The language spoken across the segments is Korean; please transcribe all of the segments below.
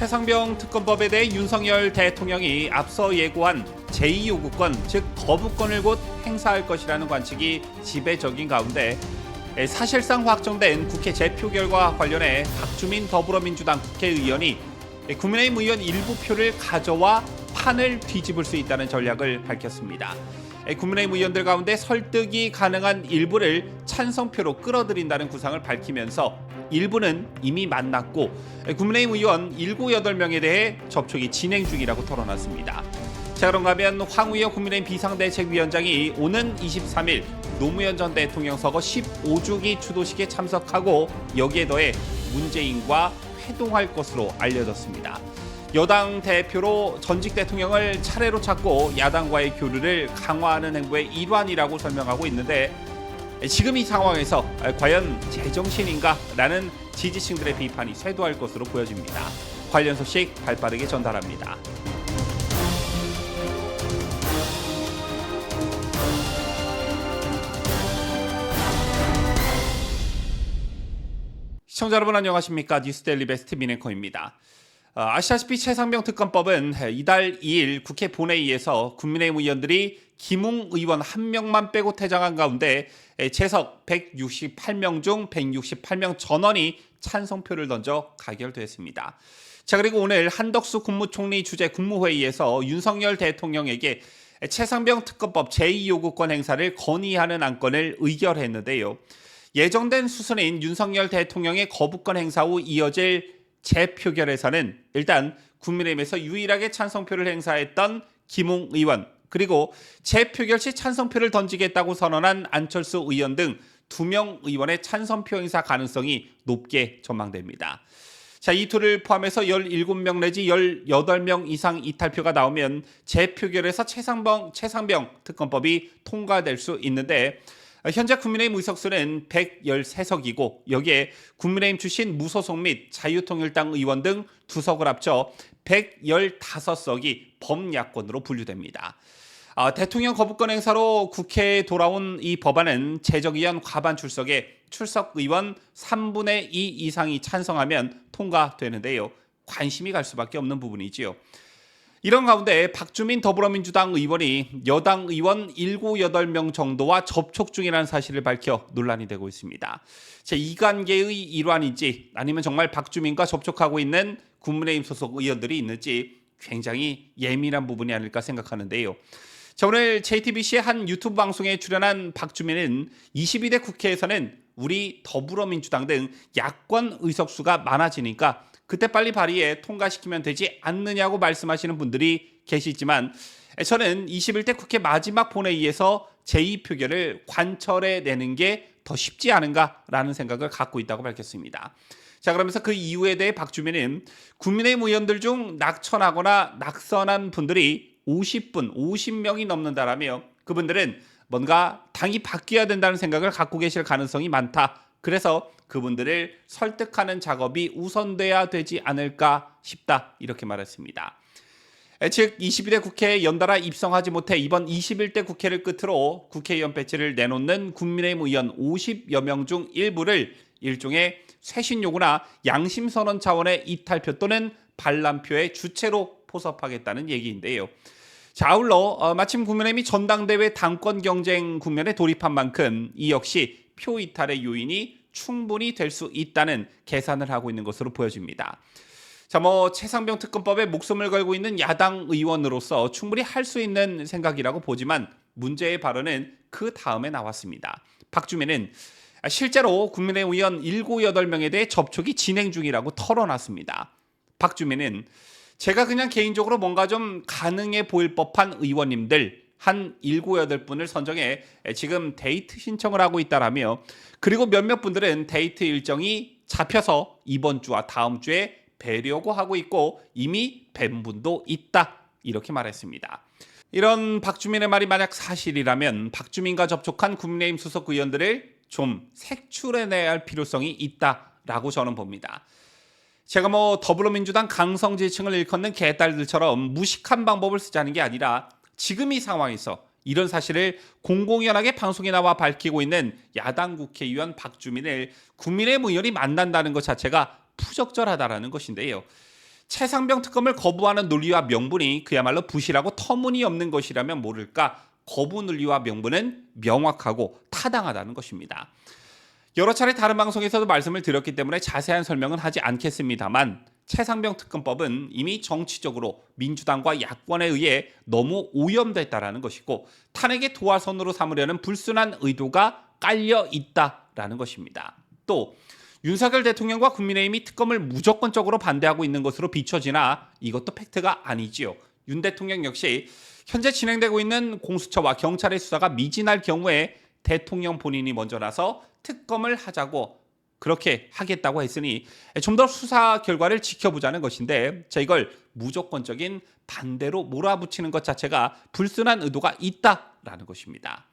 최상병 특검법에 대해 윤석열 대통령이 앞서 예고한 제2요구권, 즉 거부권을 곧 행사할 것이라는 관측이 지배적인 가운데 에, 사실상 확정된 국회 재표 결과 관련해 박주민 더불어민주당 국회의원이 에, 국민의힘 의원 일부 표를 가져와 판을 뒤집을 수 있다는 전략을 밝혔습니다. 에, 국민의힘 의원들 가운데 설득이 가능한 일부를 찬성표로 끌어들인다는 구상을 밝히면서 일부는 이미 만났고 에, 국민의힘 의원 7, 8명에 대해 접촉이 진행 중이라고 털어놨습니다. 자 그런가 하면 황우여 국민의힘 비상대책위원장이 오는 23일 노무현 전 대통령 서거 15주기 추도식에 참석하고 여기에 더해 문재인과 회동할 것으로 알려졌습니다. 여당 대표로 전직 대통령을 차례로 찾고 야당과의 교류를 강화하는 행보의 일환이라고 설명하고 있는데 지금 이 상황에서 과연 제정신인가라는 지지층들의 비판이 쇄도할 것으로 보여집니다. 관련 소식 발빠르게 전달합니다. 시청자 여러분 안녕하십니까 뉴스데일리 베스트 미네커입니다. 어, 아시다시피 최상병 특검법은 이달 2일 국회 본회의에서 국민의힘 의원들이 김웅 의원 한 명만 빼고 퇴장한 가운데 재석 168명 중 168명 전원이 찬성표를 던져 가결됐습니다. 자 그리고 오늘 한덕수 국무총리 주재 국무회의에서 윤석열 대통령에게 최상병 특검법 제2요구권 행사를 건의하는 안건을 의결했는데요. 예정된 수순인 윤석열 대통령의 거부권 행사 후 이어질 재표결에서는 일단 국민의힘에서 유일하게 찬성표를 행사했던 김웅 의원 그리고 재표결 시 찬성표를 던지겠다고 선언한 안철수 의원 등 두 명 의원의 찬성표 행사 가능성이 높게 전망됩니다. 자, 이 둘을 포함해서 17명 내지 18명 이상 이탈표가 나오면 재표결에서 최상병, 최상병 특검법이 통과될 수 있는데 현재 국민의힘 의석수는 113석이고 여기에 국민의힘 출신 무소속 및 자유통일당 의원 등 두석을 합쳐 115석이 범야권으로 분류됩니다. 아, 대통령 거부권 행사로 국회에 돌아온 이 법안은 재적의원 과반 출석에 출석 의원 3분의 2 이상이 찬성하면 통과되는데요. 관심이 갈 수밖에 없는 부분이지요. 이런 가운데 박주민 더불어민주당 의원이 여당 의원 7, 8명 정도와 접촉 중이라는 사실을 밝혀 논란이 되고 있습니다. 제 이관계의 일환인지 아니면 정말 박주민과 접촉하고 있는 국민의힘 소속 의원들이 있는지 굉장히 예민한 부분이 아닐까 생각하는데요. 자, 오늘 JTBC의 한 유튜브 방송에 출연한 박주민은 22대 국회에서는 우리 더불어민주당 등 야권 의석수가 많아지니까 그때 빨리 발의해 통과시키면 되지 않느냐고 말씀하시는 분들이 계시지만 저는 21대 국회 마지막 본회의에서 제2표결을 관철해 내는 게 더 쉽지 않은가라는 생각을 갖고 있다고 밝혔습니다. 자 그러면서 그 이유에 대해 박주민은 국민의힘 의원들 중 낙천하거나 낙선한 분들이 50분, 50명이 넘는다라며 그분들은 뭔가 당이 바뀌어야 된다는 생각을 갖고 계실 가능성이 많다. 그래서 그분들을 설득하는 작업이 우선돼야 되지 않을까 싶다. 이렇게 말했습니다. 즉 22대 국회에 연달아 입성하지 못해 이번 21대 국회를 끝으로 국회의원 배치를 내놓는 국민의힘 의원 50여 명 중 일부를 일종의 쇄신 요구나 양심 선언 차원의 이탈표 또는 반란표의 주체로 포섭하겠다는 얘기인데요. 자, 아울러 어, 마침 국민의힘이 전당대회 당권 경쟁 국면에 돌입한 만큼 이 역시 표 이탈의 요인이 충분히 될 수 있다는 계산을 하고 있는 것으로 보여집니다. 자, 뭐 최상병 특검법에 목숨을 걸고 있는 야당 의원으로서 충분히 할 수 있는 생각이라고 보지만 문제의 발언은 그 다음에 나왔습니다. 박주민은 실제로 국민의힘 의원 7, 8명에 대해 접촉이 진행 중이라고 털어놨습니다. 박주민은 제가 그냥 개인적으로 뭔가 좀 가능해 보일 법한 의원님들 한 7, 8분을 선정해 지금 데이트 신청을 하고 있다라며 그리고 몇몇 분들은 데이트 일정이 잡혀서 이번 주와 다음 주에 뵈려고 하고 있고 이미 뵌 분도 있다. 이렇게 말했습니다. 이런 박주민의 말이 만약 사실이라면 박주민과 접촉한 국민의힘 수석 의원들을 좀 색출해내야 할 필요성이 있다라고 저는 봅니다. 제가 뭐 더불어민주당 강성지층을 일컫는 개딸들처럼 무식한 방법을 쓰자는 게 아니라 지금 이 상황에서 이런 사실을 공공연하게 방송에 나와 밝히고 있는 야당 국회의원 박주민을 국민의힘 의원이 만난다는 것 자체가 부적절하다라는 것인데요. 최상병 특검을 거부하는 논리와 명분이 그야말로 부실하고 터무니없는 것이라면 모를까 거부 논리와 명분은 명확하고 타당하다는 것입니다. 여러 차례 다른 방송에서도 말씀을 드렸기 때문에 자세한 설명은 하지 않겠습니다만 최상병 특검법은 이미 정치적으로 민주당과 야권에 의해 너무 오염됐다라는 것이고 탄핵의 도화선으로 삼으려는 불순한 의도가 깔려 있다라는 것입니다. 또 윤석열 대통령과 국민의힘이 특검을 무조건적으로 반대하고 있는 것으로 비춰지나 이것도 팩트가 아니지요. 윤 대통령 역시 현재 진행되고 있는 공수처와 경찰의 수사가 미진할 경우에 대통령 본인이 먼저 나서 특검을 하자고 그렇게 하겠다고 했으니 좀 더 수사 결과를 지켜보자는 것인데 자 이걸 무조건적인 반대로 몰아붙이는 것 자체가 불순한 의도가 있다라는 것입니다.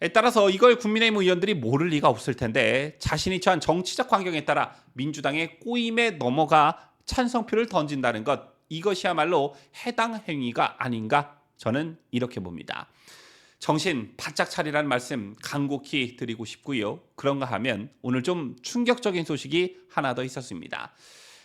에 따라서 이걸 국민의힘 의원들이 모를 리가 없을 텐데 자신이 처한 정치적 환경에 따라 민주당의 꼬임에 넘어가 찬성표를 던진다는 것 이것이야말로 해당 행위가 아닌가 저는 이렇게 봅니다. 정신 바짝 차리라는 말씀 간곡히 드리고 싶고요. 그런가 하면 오늘 좀 충격적인 소식이 하나 더 있었습니다.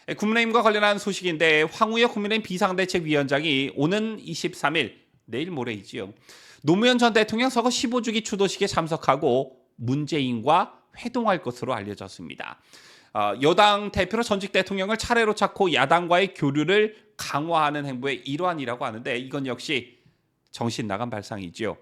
에, 국민의힘과 관련한 소식인데 황우여 국민의힘 비상대책위원장이 오는 23일 내일 모레이지요. 노무현 전 대통령 서거 15주기 추도식에 참석하고 문재인과 회동할 것으로 알려졌습니다. 어, 여당 대표로 전직 대통령을 차례로 찾고 야당과의 교류를 강화하는 행보의 일환이라고 하는데 이건 역시 정신 나간 발상이지요.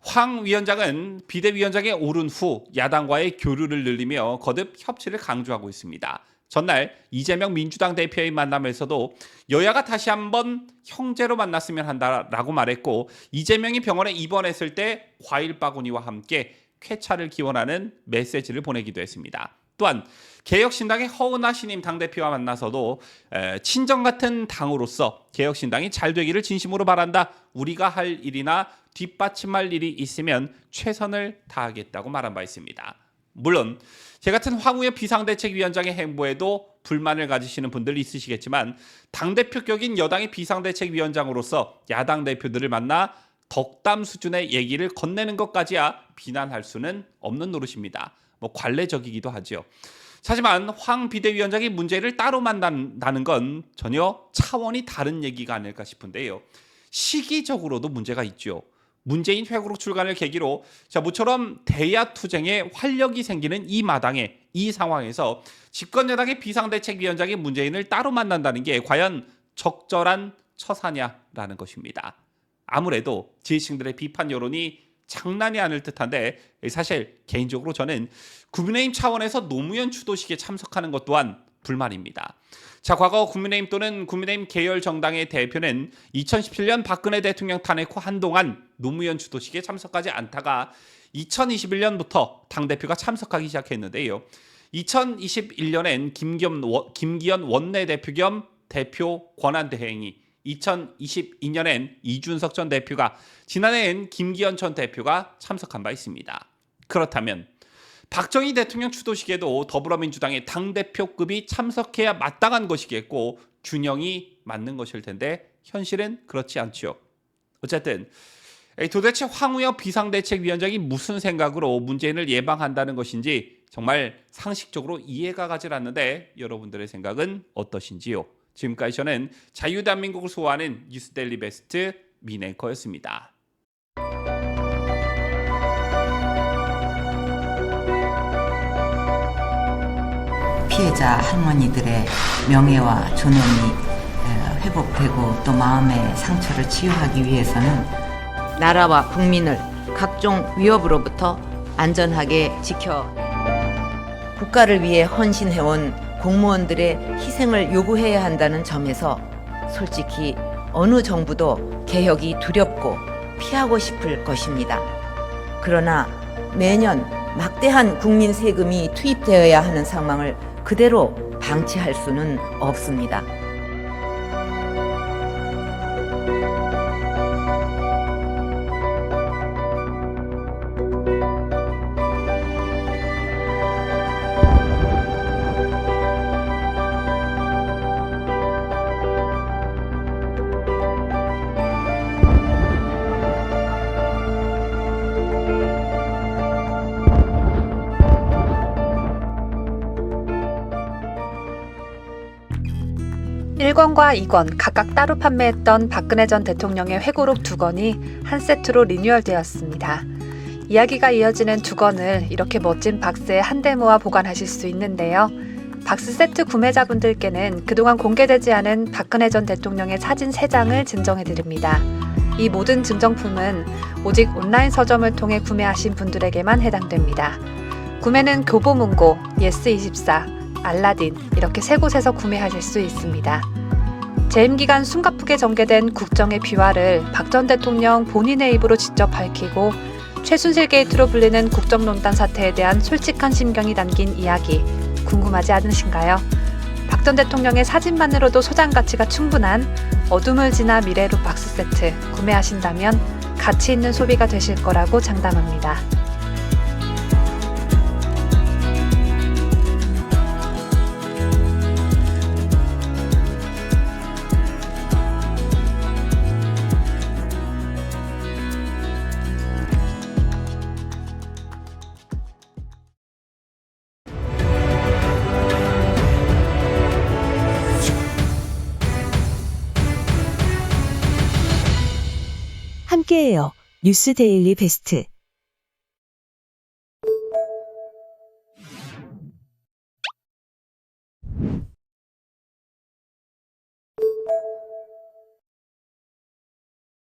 황 위원장은 비대위원장에 오른 후 야당과의 교류를 늘리며 거듭 협치를 강조하고 있습니다. 전날 이재명 민주당 대표의 만남에서도 여야가 다시 한번 형제로 만났으면 한다라고 말했고 이재명이 병원에 입원했을 때 과일 바구니와 함께 쾌차를 기원하는 메시지를 보내기도 했습니다. 또한 개혁신당의 허은하 신임 당대표와 만나서도 에, 친정 같은 당으로서 개혁신당이 잘 되기를 진심으로 바란다. 우리가 할 일이나 뒷받침할 일이 있으면 최선을 다하겠다고 말한 바 있습니다. 물론 제 같은 황우여 비상대책위원장의 행보에도 불만을 가지시는 분들 있으시겠지만 당대표격인 여당의 비상대책위원장으로서 야당 대표들을 만나 덕담 수준의 얘기를 건네는 것까지야 비난할 수는 없는 노릇입니다. 뭐 관례적이기도 하죠. 하지만 황 비대위원장이 문제를 따로 만난다는 건 전혀 차원이 다른 얘기가 아닐까 싶은데요. 시기적으로도 문제가 있죠. 문재인 회고록 출간을 계기로 자 모처럼 대야 투쟁에 활력이 생기는 이 마당에 이 상황에서 집권 여당의 비상대책위원장이 문재인을 따로 만난다는 게 과연 적절한 처사냐라는 것입니다. 아무래도 지지층들의 비판 여론이 장난이 아닐 듯한데 사실 개인적으로 저는 국민의힘 차원에서 노무현 추도식에 참석하는 것 또한 불만입니다. 자, 과거 국민의힘 또는 국민의힘 계열 정당의 대표는 2017년 박근혜 대통령 탄핵 후 한동안 노무현 추도식에 참석하지 않다가 2021년부터 당대표가 참석하기 시작했는데요. 2021년엔 김기현, 김기현 원내대표 겸 대표 권한대행이 2022년엔 이준석 전 대표가 지난해엔 김기현 전 대표가 참석한 바 있습니다. 그렇다면 박정희 대통령 추도식에도 더불어민주당의 당대표급이 참석해야 마땅한 것이겠고 균형이 맞는 것일 텐데 현실은 그렇지 않죠. 어쨌든 도대체 황우여 비상대책위원장이 무슨 생각으로 문재인을 예방한다는 것인지 정말 상식적으로 이해가 가질 않는데 여러분들의 생각은 어떠신지요? 지금까지 저는 자유대한민국을 소화하는 뉴스데일리 베스트 미네커였습니다. 피해자 할머니들의 명예와 존엄이 회복되고 또 마음의 상처를 치유하기 위해서는 나라와 국민을 각종 위협으로부터 안전하게 지켜 국가를 위해 헌신해온 공무원들의 희생을 요구해야 한다는 점에서 솔직히 어느 정부도 개혁이 두렵고 피하고 싶을 것입니다. 그러나 매년 막대한 국민 세금이 투입되어야 하는 상황을 그대로 방치할 수는 없습니다. 1권과 2권 각각 따로 판매했던 박근혜 전 대통령의 회고록 두 권이 한 세트로 리뉴얼되었습니다. 이야기가 이어지는 두 권을 이렇게 멋진 박스에 한데 모아 보관하실 수 있는데요. 박스 세트 구매자분들께는 그동안 공개되지 않은 박근혜 전 대통령의 사진 3장을 증정해드립니다. 이 모든 증정품은 오직 온라인 서점을 통해 구매하신 분들에게만 해당됩니다. 구매는 교보문고, 예스24, 알라딘 이렇게 세 곳에서 구매하실 수 있습니다. 재임 기간 숨가쁘게 전개된 국정의 비화를 박 전 대통령 본인의 입으로 직접 밝히고 최순실 게이트로 불리는 국정농단 사태에 대한 솔직한 심경이 담긴 이야기 궁금하지 않으신가요? 박 전 대통령의 사진만으로도 소장 가치가 충분한 어둠을 지나 미래로 박스 세트 구매하신다면 가치 있는 소비가 되실 거라고 장담합니다. 함께해요. 뉴스 데일리 베스트.